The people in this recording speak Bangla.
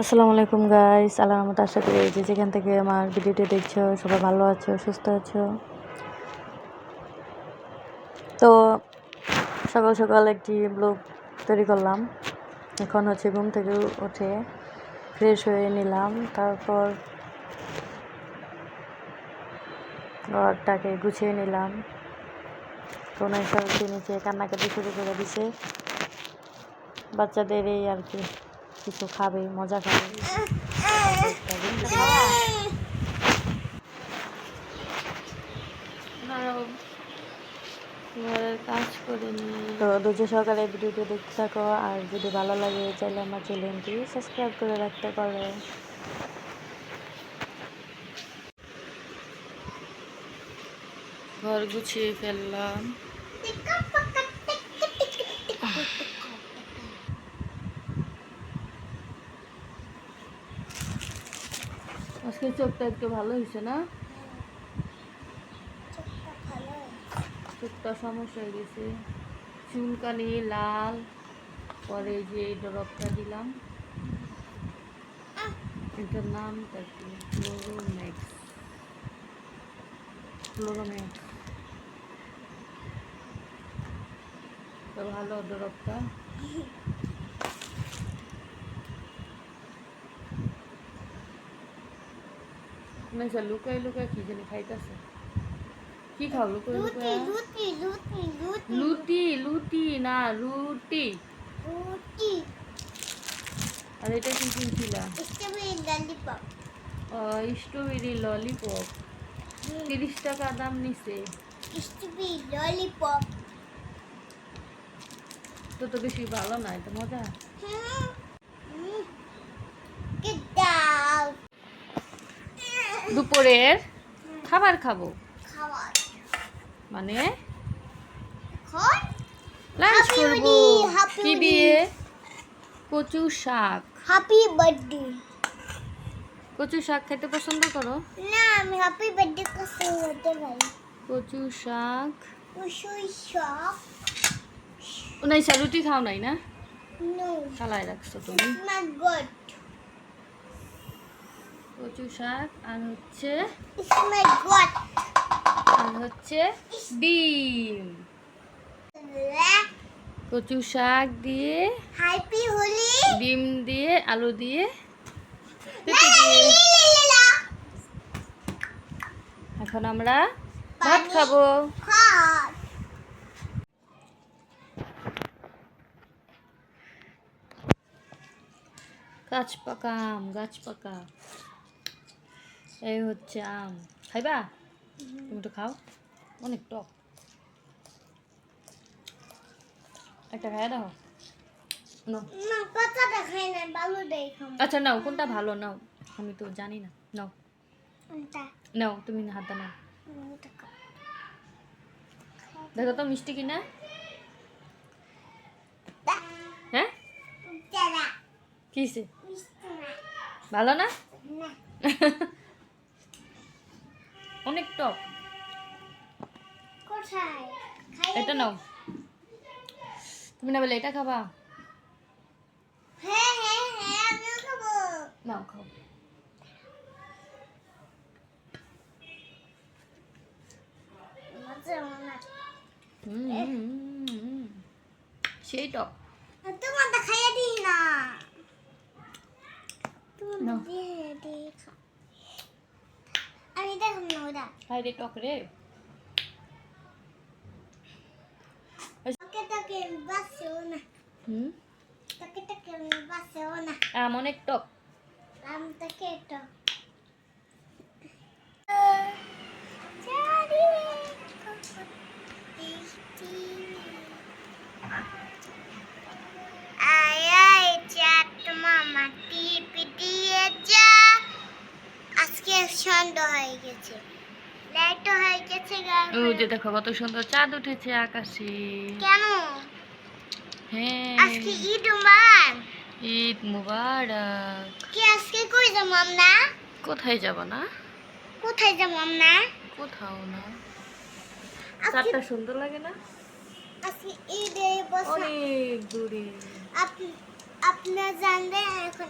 আসসালামু আলাইকুম গাইস আল্লাহ রহমত আশা করি যে যেখান থেকে আমার ভিডিওটি দেখছ, সবাই ভালো আছো, সুস্থ আছো। তো সকাল সকাল একটি ব্লগ তৈরি করলাম। এখন হচ্ছে ঘুম থেকে উঠে ফ্রেশ হয়ে নিলাম। তারপর ঘরটাকে গুছিয়ে নিলাম। তো সব নিচে কান্নাকাটি শুরু করে দিছে। বাচ্চাদের এই আর কি। কিছু খাবে মজা খাবে। তো ধৈর্য সহকারে ভিডিওটি দেখতে থাকো আর যদি ভালো লাগে চাইলে আমার চ্যানেলটি সাবস্ক্রাইব করে রাখতে পারো। ঘর গুছিয়ে ফেললাম। আজকে চোখটা একটু ভালো হয়েছে না? চোখটা সমস্যা হয়ে গেছে। চুলকানি লাল। পরে যে ড্রপটা দিলাম। এটার নামটা কি? ফ্লোরোম্যাক্স ফ্লোরোম্যাক্স তো ভালো ড্রপটা লুকাই লুকাই কি জানি খাইতেছে। কি খাও লুকাই লুকাই? লুটি লুটি না রুটি আর এটা কি কিনছিলা? Strawberry lollipop. তিরিশ টাকা দাম নিছে। Strawberry lollipop. তো তো বেশি ভালো না এটা মজা। Get দুপুরের খাবার খাব। খাবার। মানে লাঞ্চ করব। কি দিয়ে? কচু শাক। হ্যাপি বার্থডে কচু শাক খেতে পছন্দ করো? না আমি হ্যাপি বার্থডে করতে পারি কচু শাক। কুসুই শপ ও নাই সা রুটি খাও নাই না? নো খালাই রাখছো তুমি। মাই গড কচু শাক আর হচ্ছে আর হচ্ছে ডিম। কচু শাক দিয়ে ডিম দিয়ে আলু দিয়ে এখন আমরা ভাত খাব। খাট গাছ পাকা আম গাছ পাকা। এই হচ্ছে আম। খাইবা? তুমি তো খাও। অনেক টক। একটা খাই দাও আচ্ছা নাও কোনটা ভালো? নাও আমি তো জানি না। নাও। নাও তুমি হাতটা নাও। দেখো তো মিষ্টি কিনা? হ্যাঁ? কিসে? ভালো না? না, অনেক টক এটা নাও তুমি না বলে এটা খাবা হ্যাঁ, হ্যাঁ, হ্যাঁ। নাও খাও। সেই টক আর তোমারটা খাইয়ে দিই না। দিয়ে দিয়ে খা। আমি দেখুন না ওটা। হাই রে টক রে। আম অনেক টক। আমি তাকে এটা আয় আয় চাট মামা। হয়ে গেছে। লাইট হয়ে গেছে ও যে দেখো কত সুন্দর চাঁদ উঠেছে আকাশে। কেন হ্যাঁ। আজকে ঈদ মান ঈদ মুবারক। কি আজকে কই যাব আমরা? কোথায় যাব না? কোথায় যাব আমরা? কোথাও না। চাঁদটা সুন্দর লাগে না? আজকে ঈদে বসে অনেক দূরে। আপনি আপনার জানলে এখন